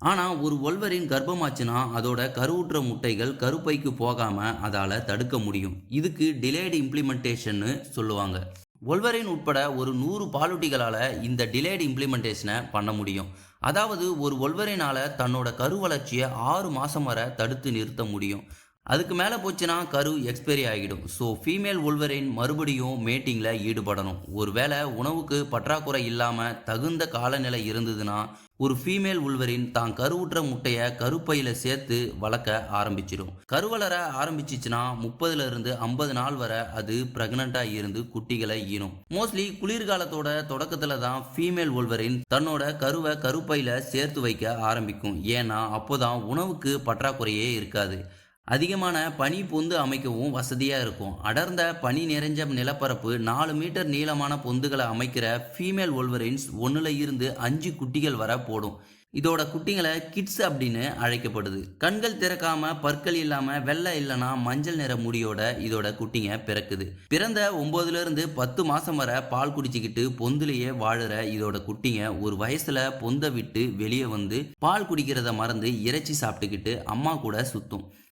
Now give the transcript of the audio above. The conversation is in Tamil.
ஆனால் ஒரு ஒல்வரின் கர்ப்பமாச்சுன்னா அதோட கருவுற்ற முட்டைகள் கருப்பைக்கு போகாமல் அதால் தடுக்க முடியும். இதுக்கு டிலேடு இம்ப்ளிமெண்டேஷன்னு சொல்லுவாங்க. ஒல்வரின் உட்பட ஒரு நூறு பாலூட்டிகளால் இந்த டிலேடு இம்ப்ளிமெண்டேஷனை பண்ண முடியும். அதாவது ஒரு ஒல்வரினால் தன்னோட கரு வளர்ச்சியை ஆறு மாதம் வரை தடுத்து நிறுத்த முடியும். அதுக்கு மேலே போச்சுன்னா கரு எக்ஸ்பைரி ஆகிடும். ஸோ ஃபீமேல் உள்வரின் மறுபடியும் மேட்டிங்கில் ஈடுபடணும். ஒருவேளை உணவுக்கு பற்றாக்குறை இல்லாமல் தகுந்த காலநிலை இருந்ததுன்னா ஒரு ஃபீமேல் உள்வரின் தான் கருவுற்ற முட்டையை கருப்பையில் சேர்த்து வளர்க்க ஆரம்பிச்சிடும். கருவளர ஆரம்பிச்சிச்சுன்னா முப்பதுல இருந்து ஐம்பது நாள் வரை அது ப்ரெக்னெண்ட்டாக இருந்து குட்டிகளை ஈனும். மோஸ்ட்லி குளிர்காலத்தோட தொடக்கத்தில் தான் ஃபீமேல் உள்வரின் தன்னோட கருவை கருப்பையில் சேர்த்து வைக்க ஆரம்பிக்கும். ஏன்னா அப்போதான் உணவுக்கு பற்றாக்குறையே இருக்காது. அதிகமான பனி பொந்து அமைக்கவும் வசதியாக இருக்கும். அடர்ந்த பனி நிறைஞ்ச நிலப்பரப்பு நாலு மீட்டர் நீளமான பொந்துகளை அமைக்கிற ஃபீமேல் ஒல்வரின்ஸ் ஒன்றில் இருந்து அஞ்சு குட்டிகள் வர போடும். இதோட குட்டிங்களை கிட்ஸ் அப்படின்னு அழைக்கப்படுது. கண்கள் திறக்காம பற்கள் இல்லாம வெள்ளை இல்லைனா மஞ்சள் நிற முடியோட இதோட குட்டிங்க பிறக்குது. பிறந்த ஒன்பதுல இருந்து பத்து மாசம் வரை பால் குடிச்சுக்கிட்டு பொந்துலேயே வாழுற இதோட குட்டிங்க ஒரு வயசுல பொந்தை விட்டு வெளியே வந்து பால் குடிக்கிறத மறந்து இறைச்சி சாப்பிட்டுக்கிட்டு அம்மா கூட சுத்தும்.